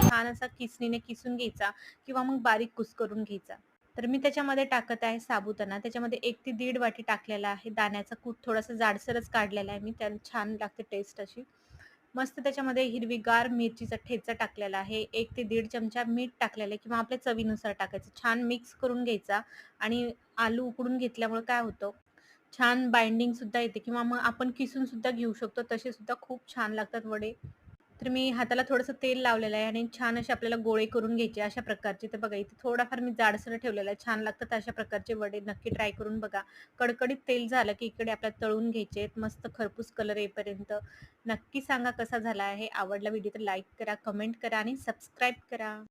छान असा किसणीने किसून घ्यायचा किंवा मग बारीक कुस करून घ्यायचा. तर मी त्याच्यामध्ये टाकत आहे साबुदाणा. त्याच्यामध्ये एक ते दीड वाटी टाकलेला आहे. दाण्याचा कूट थोडासा जाडसरच काढलेला आहे मी. त्या छान लागते टेस्ट अशी. मस्त त्याच्यामध्ये हिरवीगार मिरचीचा ठेचा टाकलेला आहे. एक ते दीड चमचा मीठ टाकलेलं आहे किंवा आपल्या चवीनुसार टाकायचं. छान मिक्स करून घ्यायचा आणि आलू उकडून घेतल्यामुळे काय होतं, छान बाइंडिंग सुद्धा येते किंवा मग आपण किसून सुद्धा घेऊ शकतो. तसे सुद्धा खूप छान लागतात वडे. तर मी हाताला थोडंसं तेल लावलेलं आहे आणि छान असे आपल्याला गोळे करून घ्यायचे अशा प्रकारचे. तर बघा इथे थोडाफार मी जाडसर ठेवलेला आहे. छान लागतात अशा प्रकारचे वडे. नक्की ट्राय करून बघा. कडकडीत तेल झालं की इकडे आपल्याला तळून घ्यायचे आहेत मस्त खरपूस कलर येईपर्यंत. नक्की सांगा कसा झाला आहे. आवडला व्हिडिओ तर लाईक करा, कमेंट करा आणि सबस्क्राईब करा.